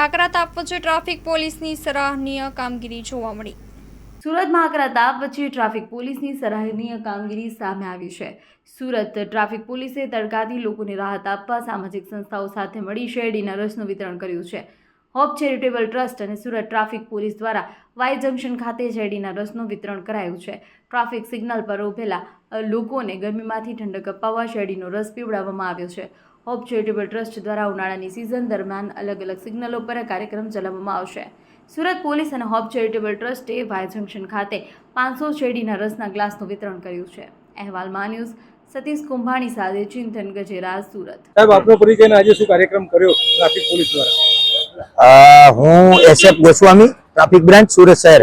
આકરા તાપ વચ્ચે ટ્રાફિક પોલીસની સરાહનીય કામગીરી જોવા મળી. સુરતમાં આકરા તાપ વચ્ચે ટ્રાફિક પોલીસની સરાહનીય કામગીરી સામે આવી છે. સુરત ટ્રાફિક પોલીસે તડકાથી લોકોને રાહત આપવા સામાજિક સંસ્થાઓ સાથે મળી શેરડીના રસનું વિતરણ કર્યું છે. હોપ ચેરિટેબલ ટ્રસ્ટ અને સુરત ટ્રાફિક પોલીસ દ્વારા વાય જંકશન ખાતે શેરડીના રસનું વિતરણ કરાયું છે. ટ્રાફિક સિગ્નલ પર ઉભેલા લોકોને ગરમીમાંથી ઠંડક અપાવવા શેરડીનો રસ પીવડાવવામાં આવ્યો છે. હોપ ચેરિટેબલ ટ્રસ્ટ દ્વારા ઉનાળાની સિઝન દરમિયાન અલગ અલગ સિગ્નલો પર કાર્યક્રમ ચલાવવામાં આવશે. સુરત પોલીસ અને હોપ ચેરિટેબલ ટ્રસ્ટે વાય જંકશન ખાતે પાંચસો શેરડીના રસના ગ્લાસનું વિતરણ કર્યું છે. અહેવાલમાં ન્યૂઝ સતીશ કુંભાણી સાથે ચિંતન ગજેરા સુરત. સાહેબ આપનો પરિચય અને આજે શું કાર્યક્રમ કર્યો ટ્રાફિક પોલીસ દ્વારા? હું SF Goswami traffic branch Surat શહેર.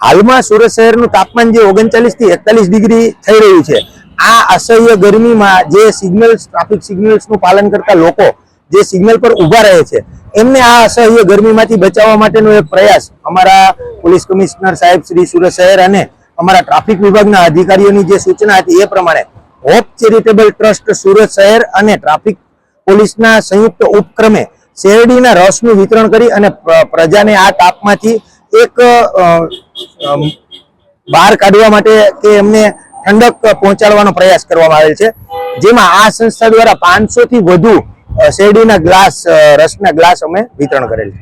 હાલમાં સુરત શહેરનું તાપમાન જે ઓગણચાલીસથી એકતાલીસ ડિગ્રી થઈ રહ્યું છે. આ અસહ્ય ગરમીમાં જે સિગ્નલ્સ ટ્રાફિક સિગ્નલ્સનું પાલન કરતા લોકો જે સિગ્નલ પર ઊભા રહે છે, એમને આ અસહ્ય ગરમીમાંથી બચાવવા માટેનો એક પ્રયાસ અમારા પોલીસ કમિશનર સાહેબ શ્રી સુરત શહેર અને અમારા ટ્રાફિક વિભાગના અધિકારીઓની જે સૂચના હતી એ પ્રમાણે હોપ ચેરિટેબલ ટ્રસ્ટ સુરત શહેર અને ટ્રાફિક પોલીસના સંયુક્ત ઉપક્રમે શેરડીના રસનું વિતરણ કરી અને પ્રજાને આ તાપમાંથી એક બહાર કાઢવા માટે કે એમને ઠંડક પહોંચાડવાનો પ્રયાસ કરવામાં આવેલ છે. જેમાં આ સંસ્થા દ્વારા પાંચસો થી વધુ શેરડીના ગ્લાસ રસના ગ્લાસ અમે વિતરણ કરેલ છે.